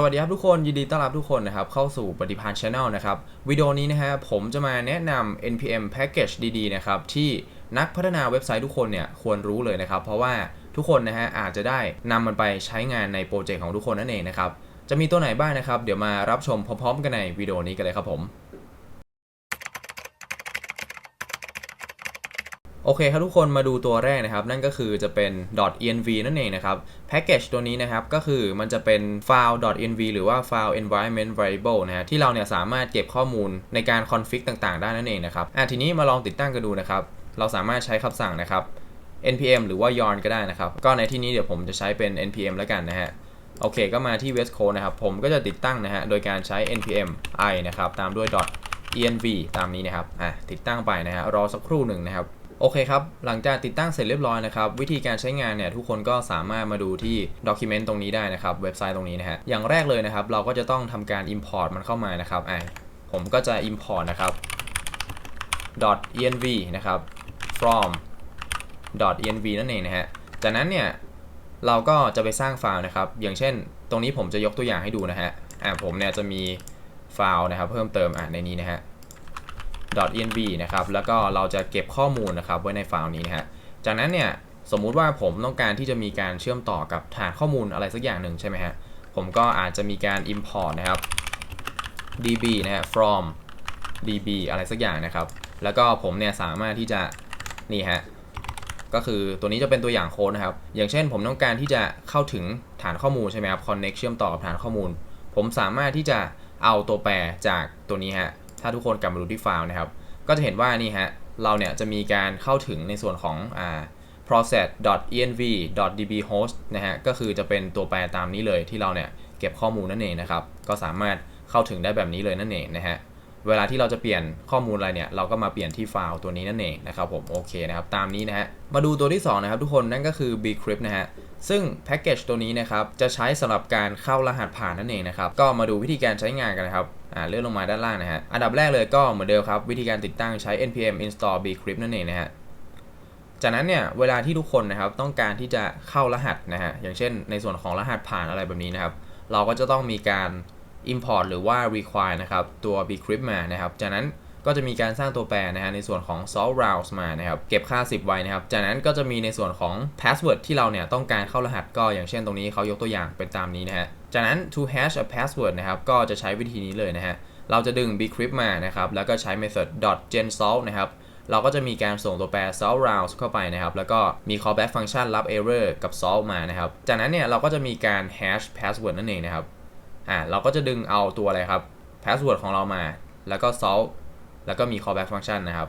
สวัสดีครับทุกคนยินดีต้อนรับทุกคนนะครับเข้าสู่ปฏิพาน Channel นะครับวิดีโอนี้นะฮะผมจะมาแนะนำ npm package ดีๆนะครับที่นักพัฒนาเว็บไซต์ทุกคนเนี่ยควรรู้เลยนะครับ เพราะว่าทุกคนนะฮะอาจจะได้นำมันไปใช้งานในโปรเจกต์ของทุกคนนั่นเองนะครับจะมีตัวไหนบ้างนะครับ เดี๋ยวมารับชมพร้อมๆ กันในวิดีโอนี้กันเลยครับผม โอเคครับทุกคนมาดูตัวแรกนะครับ นั่นก็คือจะเป็น .env นั่นเองนะครับแพ็กเกจตัวนี้นะครับก็คือมันจะเป็นไฟล์ .env หรือว่าไฟล์ environment variable นะฮะที่เราเนี่ยสามารถเก็บข้อมูลในการคอนฟิกต่างๆ ได้นั่นเองนะครับอะทีนี้มาลองติดตั้งกันดูนะครับ เราสามารถใช้คำสั่งนะครับ npm หรือว่า yarn ก็ได้นะครับ ก็ในที่นี้เดี๋ยวผมจะใช้เป็น npm แล้วกันนะฮะโอเค ก็มาที่ west code นะครับ ผมก็จะติดตั้งนะฮะ โดยการใช้ npm i นะครับ ตามด้วย .env ตามนี้นะครับ อะ ติดตั้งไปนะฮะ รอสักครู่หนึ่งนะครับ โอเคครับ หลังจากติดตั้งเสร็จเรียบร้อยนะครับ วิธีการใช้งานเนี่ยทุกคนก็สามารถมาดูที่ Document ตรงนี้ได้นะครับ เว็บไซต์ตรงนี้นะฮะ อย่างแรกเลยนะครับ เราก็จะต้องทำการ Import มันเข้ามานะครับอะผมก็จะ Import นะครับ .env นะครับ from .env นั่นเองนะฮะ จากนั้นเนี่ยเราก็จะไปสร้างไฟล์นะครับ อย่างเช่น ตรงนี้ผมจะยกตัวอย่างให้ดูนะฮะ อะผมเนี่ยจะมีไฟล์นะครับเพิ่มเติมอะในนี้นะฮะ .env นะครับ แล้วก็เราจะเก็บข้อมูลนะครับไว้ในไฟล์นี้นะฮะ จากนั้นเนี่ยสมมุติว่าผมต้องการที่จะมีการเชื่อมต่อกับฐานข้อมูลอะไรสักอย่างหนึ่งใช่ไหมฮะ ผมก็อาจจะมีการ import นะครับ db นะฮะ from db อะไรสักอย่างนะครับ แล้วก็ผมเนี่ยสามารถที่จะนี่ฮะก็คือตัวนี้จะเป็นตัวอย่างโค้ดนะครับ อย่างเช่นผมต้องการที่จะเข้าถึงฐานข้อมูลใช่ไหมครับ connect เชื่อมต่อกับฐานข้อมูล ผมสามารถที่จะเอาตัวแปรจากตัวนี้ฮะ ถ้าทุกคนกลับมาดูที่ไฟล์นะครับ ก็จะเห็นว่านี่ฮะ เราเนี่ยจะมีการเข้าถึงในส่วนของอ่า process.env.dbhost นะฮะ ก็คือจะเป็นตัวแปรตามนี้เลยที่เราเนี่ยเก็บข้อมูลนั่นเองนะครับ ก็สามารถเข้าถึงได้แบบนี้เลยนั่นเองนะฮะ เวลาที่เราจะเปลี่ยนข้อมูลอะไรเนี่ย เราก็มาเปลี่ยนที่ไฟล์ตัวนี้นั่นเองนะครับผม โอเคนะครับ ตามนี้นะฮะ มาดูตัวที่2นะครับทุกคน นั่นก็คือ bcrypt นะฮะ ซึ่งแพ็กเกจตัวนี้นะครับจะใช้สำหรับการเข้ารหัสผ่านนั่นเองนะครับก็มาดูวิธีการใช้งานกันนะครับอ่าเลื่อนลงมาด้านล่างนะฮะอันดับแรกเลยก็เหมือนเดิมครับวิธีการติดตั้งใช้ npm install bcrypt นั่นเองนะฮะจากนั้นเนี่ยเวลาที่ทุกคนนะครับต้องการที่จะเข้ารหัสนะฮะอย่างเช่น ในส่วนของรหัสผ่านอะไรแบบนี้นะครับ เราก็จะต้องมีการ import หรือว่า require นะครับตัว bcrypt มานะครับจากนั้น ก็จะมีการสร้างตัวแปรนะฮะในส่วนของ salt routes มานะครับเก็บค่า 10 ไว้นะครับ จากนั้นก็จะมีในส่วนของ password ที่เราเนี่ยต้องการเข้ารหัสก็อย่างเช่นตรงนี้เขายกตัวอย่างเป็นตามนี้นะฮะจากนั้น to hash a password นะครับก็จะใช้วิธีนี้เลยนะฮะเราจะดึง bcrypt มานะครับแล้วก็ใช้ method .gensalt นะครับเราก็จะมีการส่งตัวแปร salt routes เข้าไปนะครับ แล้วก็มี callback function รับ error กับ salt มานะครับ จากนั้นเนี่ยเราก็จะมีการ hash password นั่นเองนะครับ อ่า เราก็จะดึงเอาตัวอะไรครับ password ของเรามา แล้วก็ salt แล้วก็มี callback function นะครับ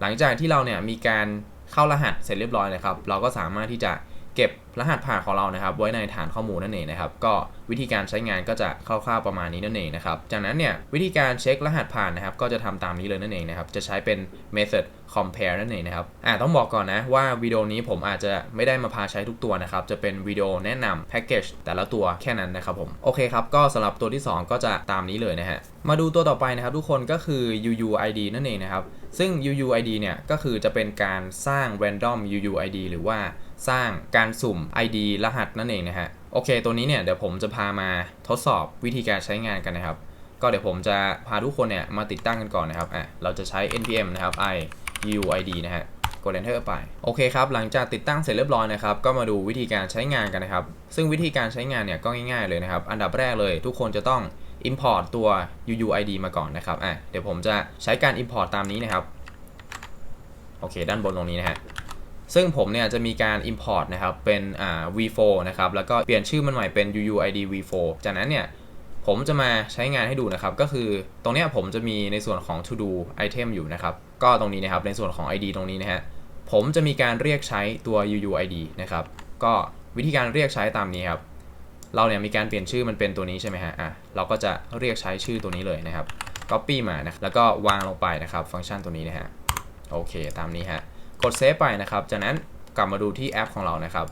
หลังจากที่เราเนี่ยมีการเข้ารหัสเสร็จเรียบร้อยนะครับ เราก็สามารถที่จะ เก็บรหัสผ่านของเรานะครับ ไว้ในฐานข้อมูลนั่นเองนะครับ ก็วิธีการใช้งานก็จะคร่าวๆประมาณนี้นั่นเองนะครับ จากนั้นเนี่ยวิธีการเช็ครหัสผ่านนะครับ ก็จะทำตามนี้เลยนั่นเองนะครับ จะใช้เป็น method compare นั่นเองนะครับ อ่าต้องบอกก่อนนะว่าวิดีโอนี้ผมอาจจะไม่ได้มาพาใช้ทุกตัวนะครับ จะเป็นวิดีโอแนะนำแพ็กเกจแต่ละตัวแค่นั้นนะครับผม โอเคครับ ก็สำหรับตัวที่ 2 ก็จะตามนี้เลยนะฮะ มาดูตัวต่อไปนะครับทุกคนก็คือ UUID นั่นเองนะครับ ซึ่ง UUID เนี่ยก็คือจะเป็นการสร้าง random UUID หรือว่า สร้างการสุ่ม ID รหัสนั่นเองนะฮะ โอเค ตัวนี้เนี่ยเดี๋ยวผมจะพามาทดสอบวิธีการใช้งานกันนะครับ ก็เดี๋ยวผมจะพาทุกคนเนี่ยมาติดตั้งกันก่อนนะครับ อะ เราจะใช้ npm นะครับ IU ID นะฮะกด enter ไป โอเคครับ หลังจากติดตั้งเสร็จเรียบร้อยนะครับ ก็มาดูวิธีการใช้งานกันนะครับ ซึ่งวิธีการใช้งานเนี่ยก็ง่ายๆเลยนะครับ อันดับแรกเลยทุกคนจะต้อง import ตัว UUID มาก่อนนะครับ อะ เดี๋ยวผมจะใช้การ import ตามนี้นะครับ โอเค ด้านบนตรงนี้นะฮะ ซึ่งผมเนี่ยจะมีการ import นะครับ เป็นอ่า v4 นะครับ แล้วก็เปลี่ยนชื่อมันใหม่เป็น UUID v4 จากนั้นเนี่ยผมจะมาใช้งานให้ดูนะครับ ก็คือตรงเนี้ยผมจะมีในส่วนของ to do item อยู่นะครับ ก็ตรงนี้นะครับในส่วนของ ID ตรงนี้นะฮะผมจะมีการเรียกใช้ตัว UUID นะครับ ก็วิธีการเรียกใช้ตามนี้ครับ เราเนี่ยมีการเปลี่ยนชื่อมันเป็นตัวนี้ใช่ไหมฮะอะเราก็จะเรียกใช้ชื่อตัวนี้เลยนะครับ copy มานะแล้วก็วางลงไปนะครับ ฟังก์ชันตัวนี้นะฮะโอเค ตามนี้ฮะ กดเซฟไปนะครับ จากนั้นกลับมาดูที่แอปของเรานะครับ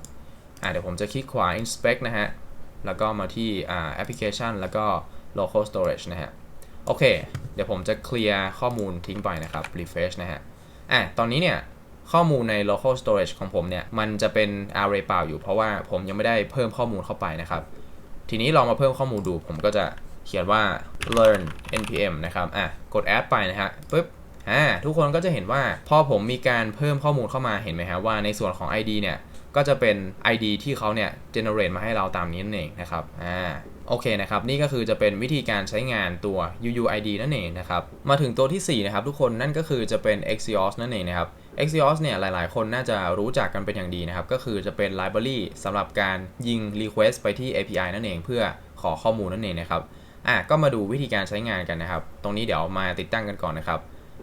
อ่าเดี๋ยวผมจะคลิกขวา inspect นะฮะ แล้วก็มาที่อ่า application แล้วก็ local storage นะฮะ โอเค เดี๋ยวผมจะเคลียร์ข้อมูลทิ้งไปนะครับ refresh นะฮะ อะ ตอนนี้เนี่ยข้อมูลใน local storage ของผมเนี่ย มันจะเป็น array เปล่าอยู่เพราะว่าผมยังไม่ได้เพิ่มข้อมูลเข้าไปนะครับ ทีนี้ลองมาเพิ่มข้อมูลดู ผมก็จะเขียนว่า learn npm นะครับ อะ กด add ไปนะฮะปุ๊บ อ่าทุกคนก็จะเห็นว่าพอผมมีการเพิ่มข้อมูลเข้ามาเห็นไหมฮะว่าในส่วนของ ID เนี่ยก็จะเป็น ID ที่เขาเนี่ย generate มาให้เราตามนี้นั่นเองนะครับ อ่า โอเคนะครับ นี่ก็คือจะเป็นวิธีการใช้งานตัว UUID นั่นเองนะครับ มาถึงตัวที่ 4 นะครับ ทุกคน นั่นก็คือจะเป็น Axios นั่นเองนะครับ Axios เนี่ย หลาย ๆ คนน่าจะรู้จักกันเป็นอย่างดีนะครับ ก็คือจะเป็น library สำหรับการยิง request ไปที่ API นั่นเอง เพื่อขอข้อมูลนั่นเองนะครับ อะ ก็มาดูวิธีการใช้งานกันนะครับ ตรงนี้เดี๋ยวมาติดตั้งกันก่อนนะครับ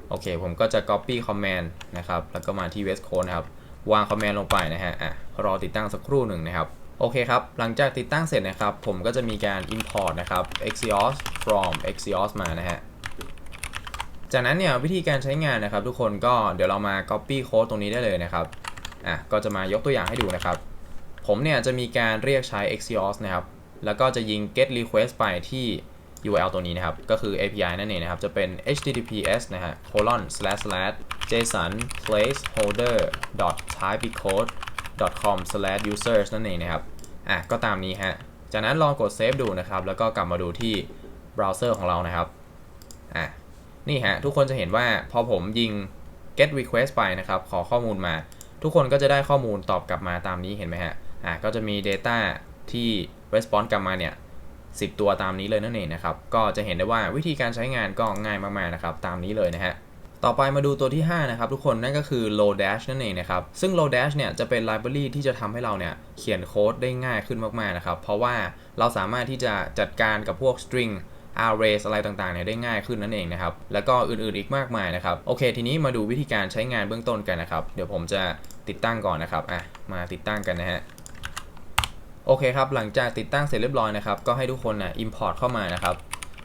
โอเค ผมก็จะ copy command นะครับ แล้วก็มาที่ west code นะครับ วาง command ลงไปนะฮะ อะ รอติดตั้งสักครู่หนึ่งนะครับ โอเคครับ หลังจากติดตั้งเสร็จนะครับ ผมก็จะมีการ import นะครับ axios from axios มานะฮะ จากนั้นเนี่ยวิธีการใช้งานนะครับ ทุกคนก็เดี๋ยวเรามา copy code ตรงนี้ได้เลยนะครับ อะ ก็จะมายกตัวอย่างให้ดูนะครับ ผมเนี่ยจะมีการเรียกใช้ axios นะครับ แล้วก็จะยิง get request ไปที่ URL ตัวนี้นะครับ ก็คือ API นั่นเองนะครับ จะเป็น https นะฮะ colon slash slash json placeholder dot typecode dot com slash users นั่นเองนะครับ อะ ก็ตามนี้ฮะ จากนั้นลองกด save ดูนะครับ แล้วก็กลับมาดูที่เบราว์เซอร์ของเรานะครับ อะ นี่ฮะ ทุกคนจะเห็นว่าพอผมยิง get request ไปนะครับ ขอข้อมูลมา ทุกคนก็จะได้ข้อมูลตอบกลับมาตามนี้เห็นไหมฮะ อะ ก็จะมี data ที่ response กลับมาเนี่ย 10 ตัวตามนี้เลยนั่นเองนะครับ ก็จะเห็นได้ว่าวิธีการใช้งานก็ง่ายมากๆนะครับ ตามนี้เลยนะฮะต่อไปมาดูตัวที่ 5 นะครับ ทุกคนนั่นก็คือ Lodash นั่นเองนะครับ ซึ่ง Lodash เนี่ยจะเป็น library ที่จะทำให้เราเนี่ยเขียนโค้ดได้ง่ายขึ้นมากๆนะครับ เพราะว่าเราสามารถที่จะจัดการกับพวก string arrays อะไรต่างๆเนี่ยได้ง่ายขึ้นนั่นเองนะครับ แล้วก็อื่นๆอีกมากมายนะครับ โอเค ทีนี้มาดูวิธีการใช้งานเบื้องต้นกันนะครับ เดี๋ยวผมจะติดตั้งก่อนนะครับ อะ มาติดตั้งกันนะฮะ โอเคครับ หลังจากติดตั้งเสร็จเรียบร้อยนะครับ ก็ให้ทุกคนนะ import เข้ามานะครับ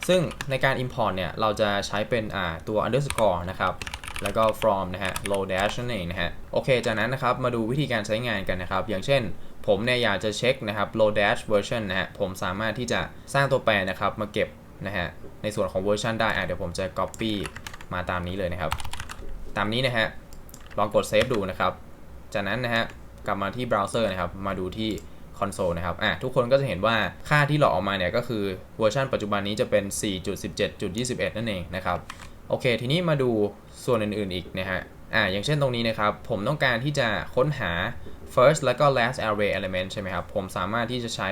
ซึ่งในการ import เนี่ย เราจะใช้เป็นอ่าตัว underscore นะครับ แล้วก็ from นะฮะ low dash นั่นเองนะฮะ โอเค จากนั้นนะครับ มาดูวิธีการใช้งานกันนะครับ อย่างเช่น ผมเนี่ยอยากจะเช็คนะครับ low dash version นะฮะ ผมสามารถที่จะสร้างตัวแปรนะครับ มาเก็บนะฮะ ในส่วนของเวอร์ชันได้อะเดี๋ยวผมจะ copy มาตามนี้เลยนะครับ ตามนี้นะฮะ ลองกด save ดูนะครับ จากนั้นนะฮะ กลับมาที่เบราว์เซอร์นะครับ มาดูที่ คอนโซลนะครับอะทุกคนก็จะเห็นว่าค่าที่หลอกออกมาเนี่ยก็คือเวอร์ชันปัจจุบันนี้จะเป็น 4.17.21 นั่นเองนะครับโอเค ทีนี้มาดูส่วนอื่นๆอีกนะฮะอ่าอย่างเช่นตรงนี้นะครับ ผมต้องการที่จะค้นหา first แล้วก็ last array element ใช่ไหมครับ ผมสามารถที่จะใช้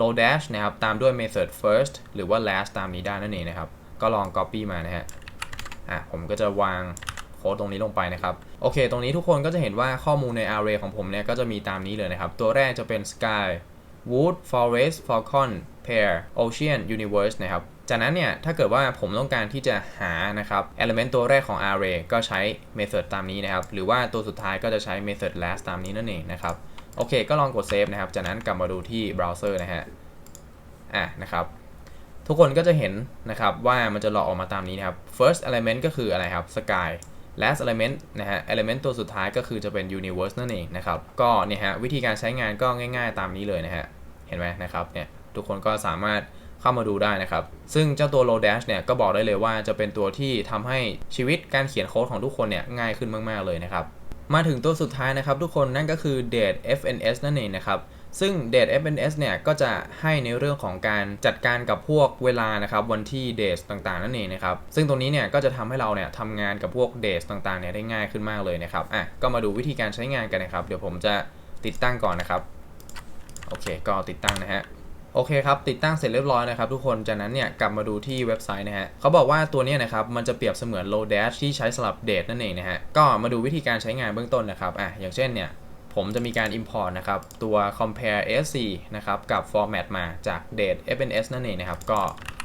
low dash นะครับ ตามด้วย method first หรือว่า last ตามนี้ได้นั่นเองนะครับ ก็ลอง copy มานะฮะอะผมก็จะวาง โค้ดตรงนี้ลงไปนะครับ โอเค ตรงนี้ทุกคนก็จะเห็นว่าข้อมูลใน array ของผมเนี่ยก็จะมีตามนี้เลยนะครับ ตัวแรกจะเป็น sky wood forest falcon pear ocean universe นะครับ จากนั้นเนี่ยถ้าเกิดว่าผมต้องการที่จะหานะครับ element ตัวแรกของ array ก็ใช้ method ตามนี้นะครับ หรือว่าตัวสุดท้ายก็จะใช้ method last ตามนี้นั่นเองนะครับ โอเค ก็ลองกด save นะครับ จากนั้นกลับมาดูที่เบราว์เซอร์นะฮะ อะนะครับทุกคนก็จะเห็นนะครับว่ามันจะหลอกออกมาตามนี้นะครับ first element ก็คืออะไรครับ sky last element นะฮะ element ตัวสุดท้ายก็คือจะเป็น universe นั่นเองนะครับ ก็เนี่ยฮะวิธีการใช้งานก็ง่ายๆตามนี้เลยนะฮะ เห็นไหมนะครับเนี่ยทุกคนก็สามารถเข้ามาดูได้นะครับ ซึ่งเจ้าตัว Lodash เนี่ยก็บอกได้เลยว่าจะเป็นตัวที่ทำให้ชีวิตการเขียนโค้ดของทุกคนเนี่ยง่ายขึ้นมากๆเลยนะครับ มาถึงตัวสุดท้ายนะครับทุกคนนั่นก็คือ Date FNS นั่นเองนะครับ ซึ่ง Date FNS เนี่ยก็จะให้ในเรื่องของการจัดการกับพวกเวลานะครับวันที่ Dates ต่างๆ นั่นเองนะครับ ซึ่งตรงนี้เนี่ยก็จะทำให้เราเนี่ยทำงานกับพวก Dates ต่างๆ เนี่ยได้ง่ายขึ้นมากเลยนะครับ อะ ก็มาดูวิธีการใช้งานกันนะครับ เดี๋ยวผมจะติดตั้งก่อนนะครับ โอเค ก็ติดตั้งนะฮะโอเคครับ ติดตั้งเสร็จเรียบร้อยนะครับทุกคน จากนั้นเนี่ยกลับมาดูที่เว็บไซต์นะฮะเขาบอกว่าตัวนี้นะครับมันจะเปรียบเสมือน Lodash ที่ใช้สำหรับเดทนั่นเองนะฮะ ก็มาดูวิธีการใช้งานเบื้องต้นนะครับ อะ อย่างเช่นเนี่ย ผมจะมีการ import นะครับตัว compare sc นะครับกับ format มาจาก date fns นั่นเองนะครับ ก็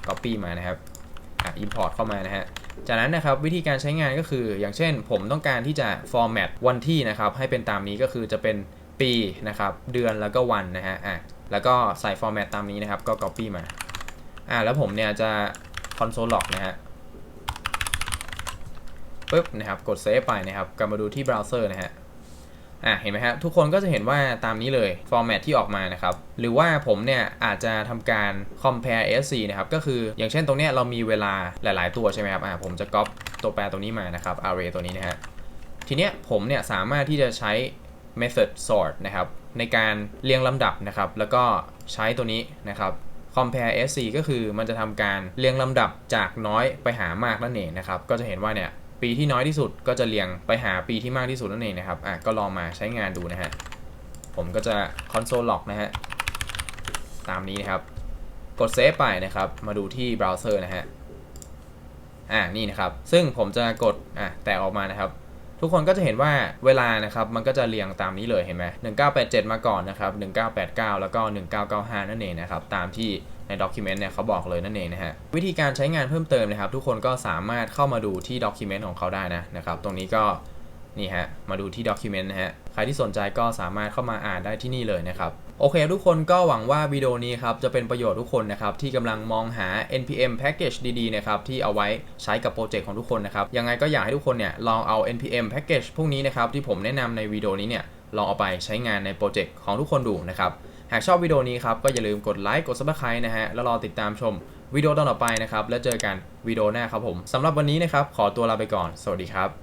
copy มานะครับอะ import เข้ามานะฮะจากนั้นนะครับวิธีการใช้งานก็คืออย่างเช่น ผมต้องการที่จะ format วันที่นะครับให้เป็นตามนี้ก็คือจะเป็นปีนะครับเดือนแล้วก็วันนะฮะอะแล้วก็ใส่ format ตามนี้นะครับก็ copy มาอะแล้วผมเนี่ยจะ console log นะฮะปึ๊บนะครับกด save ไปนะครับกลับมาดูที่เบราว์เซอร์นะฮะ อะเห็นไหมฮะทุกคนก็จะเห็นว่าตามนี้เลย format ที่ออกมานะครับหรือว่าผมเนี่ยอาจจะทำการ compare sc นะครับก็คืออย่างเช่นตรงเนี้ยเรามีเวลาหลาย ๆ ตัวใช่ไหมครับอะผมจะ copy ตัวแปรตรงนี้มานะครับ array ตัวนี้นะฮะทีเนี้ยผมเนี่ยสามารถที่จะใช้ method sort นะครับในการเรียงลำดับนะครับ แล้วก็ใช้ตัวนี้นะครับ compare sc ก็คือมันจะทำการเรียงลำดับจากน้อยไปหามากนั่นเองนะครับ ก็จะเห็นว่าเนี่ย ปีที่น้อยที่สุดก็จะเรียงไปหาปีที่มากที่สุดนั่นเองนะครับอะก็ลองมาใช้งานดูนะฮะผมก็จะ console log นะฮะตามนี้นะครับ กดเซฟไปนะครับ มาดูที่เบราว์เซอร์นะฮะอ่านี่นะครับ ซึ่งผมจะกดอะแตะออกมานะครับ ทุกคนก็จะเห็นว่าเวลานะครับ มันก็จะเรียงตามนี้เลยเห็นไหม1987 มาก่อนนะครับ 1989 แล้วก็ 1995 นั่นเองนะครับ ตามที่ ในด็อกิเมนต์เนี่ยเขาบอกเลยนั่นเองนะฮะวิธีการใช้งานเพิ่มเติมนะครับ ทุกคนก็สามารถเข้ามาดูที่ด็อกิเมนต์ของเขาได้นะนะครับ ตรงนี้ก็นี่ฮะมาดูที่ด็อกิเมนต์นะฮะใครที่สนใจก็สามารถเข้ามาอ่านได้ที่นี่เลยนะครับโอเค ทุกคนก็หวังว่าวิดีโอนี้ครับจะเป็นประโยชน์ทุกคนนะครับที่กำลังมองหา npm package ดีๆนะครับที่เอาไว้ใช้กับโปรเจกต์ของทุกคนนะครับยังไงก็อยากให้ทุกคนเนี่ยลองเอา npm package พวกนี้นะครับที่ผมแนะนำในวิดีโอนี้เนี่ยลองเอาไปใช้งานในโปรเจกต์ของทุกคนดูนะครับากชอบวิดีโอนี้ครับก็อย่าลืมกดไลค์กด subscribe นะฮะแล้วรอติดตามชมวิดีโอตอนต่อไปนะครับแล้วเจอกันวิดีโอหน้าครับผมสำหรับวันนี้นะครับขอตัวลาไปก่อน สวัสดีครับ